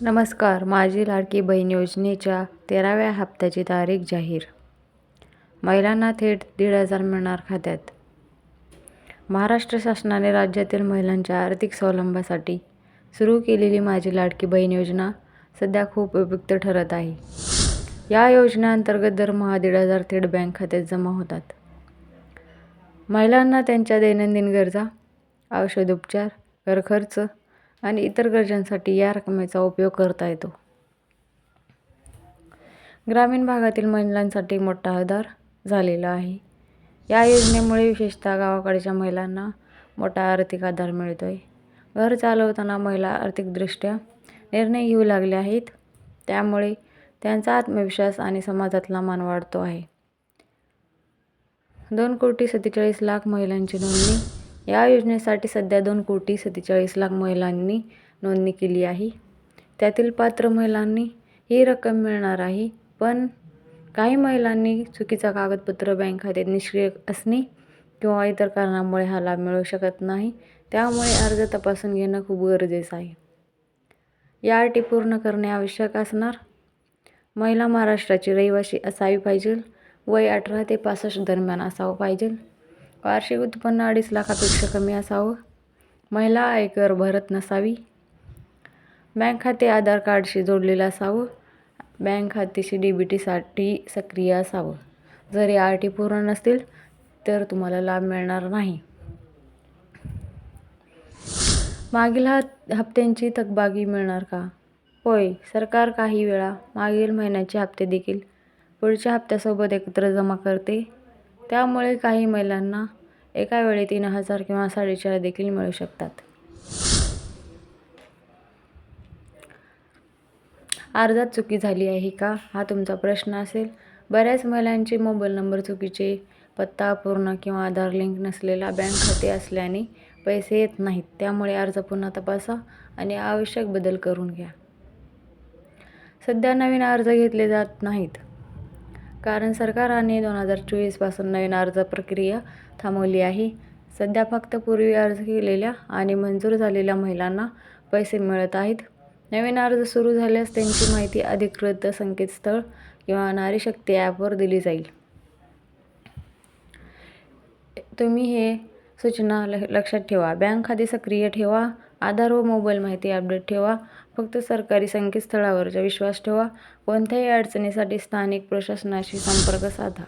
नमस्कार माझी लाडकी बहीण योजनेच्या तेराव्या हप्त्याची तारीख जाहीर. महिलांना थेट दीड हजार मिळणार खात्यात. महाराष्ट्र शासनाने राज्यातील महिलांच्या आर्थिक स्वावलंबासाठी सुरू केलेली माझी लाडकी बहीण योजना सध्या खूप उपयुक्त ठरत आहे. या योजनेअंतर्गत दरमहा दीड हजार थेट बँक खात्यात जमा होतात. महिलांना त्यांच्या दैनंदिन गरजा औषधोपचार घरखर्च आणि इतर गरजांसाठी या रकमेचा उपयोग करता येतो. ग्रामीण भागातील महिलांसाठी मोठा आधार झालेला आहे. या योजनेमुळे विशेषतः गावाकडच्या महिलांना मोठा आर्थिक आधार मिळतो आहे घर चालवताना महिला आर्थिकदृष्ट्या निर्णय घेऊ लागल्या आहेत. त्यामुळे त्यांचा आत्मविश्वास आणि समाजातला मान वाढतो आहे. दोन कोटी सत्तेचाळीस लाख महिलांची नोंदणी या योजनेसाठी सध्या दोन कोटी सत्तेचाळीस लाख महिलांनी नोंदणी केली आहे. त्यातील पात्र महिलांनी ही रक्कम मिळणार आहे पण काही महिलांनी चुकीचा कागदपत्र बँक खात्यात निष्क्रिय असणे किंवा इतर कारणामुळे हा लाभ मिळू शकत नाही त्यामुळे अर्ज तपासून घेणं खूप गरजेचं आहे. या अटी पूर्ण करणे आवश्यक असणार. महिला महाराष्ट्राची रहिवासी असावी पाहिजे. वय अठरा ते पासष्ट दरम्यान असावं पाहिजे. वार्षिक उत्पन्न अडीच लाखापेक्षा कमी असावं. महिला आयकर भरत नसावी. बँक खाते आधार कार्डशी जोडलेलं असावं. बँक खातेशी डी बी टीसाठी सक्रिय असावं. जरी आर टी पूर्ण नसतील तर तुम्हाला लाभ मिळणार नाही. मागील हप हप्त्यांची थकबाकी मिळणार का? होय सरकार काही वेळा मागील महिन्याचे हप्ते देखील पुढच्या हप्त्यासोबत एकत्र जमा करते. त्यामुळे काही महिलांना एका वेळी तीन हजार किंवा साडेचार देखील मिळू शकतात. अर्जात चुकी झाली आहे का? हा तुमचा प्रश्न असेल. बऱ्याच महिलांचे मोबाईल नंबर चुकीचे पत्ता पूर्ण किंवा आधार लिंक नसलेला बँक खाते असल्याने पैसे येत नाहीत. त्यामुळे अर्ज पुन्हा तपासा आणि आवश्यक बदल करून घ्या. सध्या नवीन अर्ज घेतले जात नाहीत. कारण सरकारने दोन हजार चोवीसपासून नवीन अर्ज प्रक्रिया थांबवली आहे. सध्या फक्त पूर्वी अर्ज केलेल्या आणि मंजूर झालेल्या महिलांना पैसे मिळत आहेत. नवीन अर्ज सुरू झाल्यास त्यांची माहिती अधिकृत संकेतस्थळ किंवा नारी शक्ती ॲपवर दिली जाईल. तुम्ही हे सूचना ल लक्षात ठेवा. बँक खाते सक्रिय ठेवा. आधार व मोबाईल माहिती अपडेट ठेवा. फक्त सरकारी संकेतस्थळावरचा विश्वास ठेवा. कोणत्याही अडचणीसाठी स्थानिक प्रशासनाशी संपर्क साधा.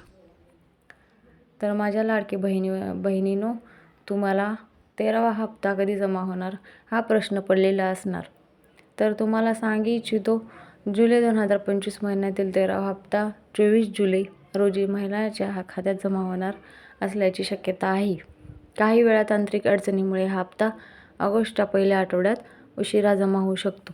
तर माझ्या लाडकी बहिणी बहिणीनो तुम्हाला तेरावा हप्ता कधी जमा होणार? हा प्रश्न पडलेला असणार. तर तुम्हाला सांगी इच्छितो जुलै दोन हजार पंचवीस महिन्यातील तेरावा हप्ता चोवीस जुलै रोजी महिलाच्या हा खात्यात जमा होणार असल्याची शक्यता आहे. काही वेळा तांत्रिक अडचणीमुळे हा हप्ता ऑगस्टच्या पहिल्या आठवड्यात उशिरा जमा होऊ शकतो.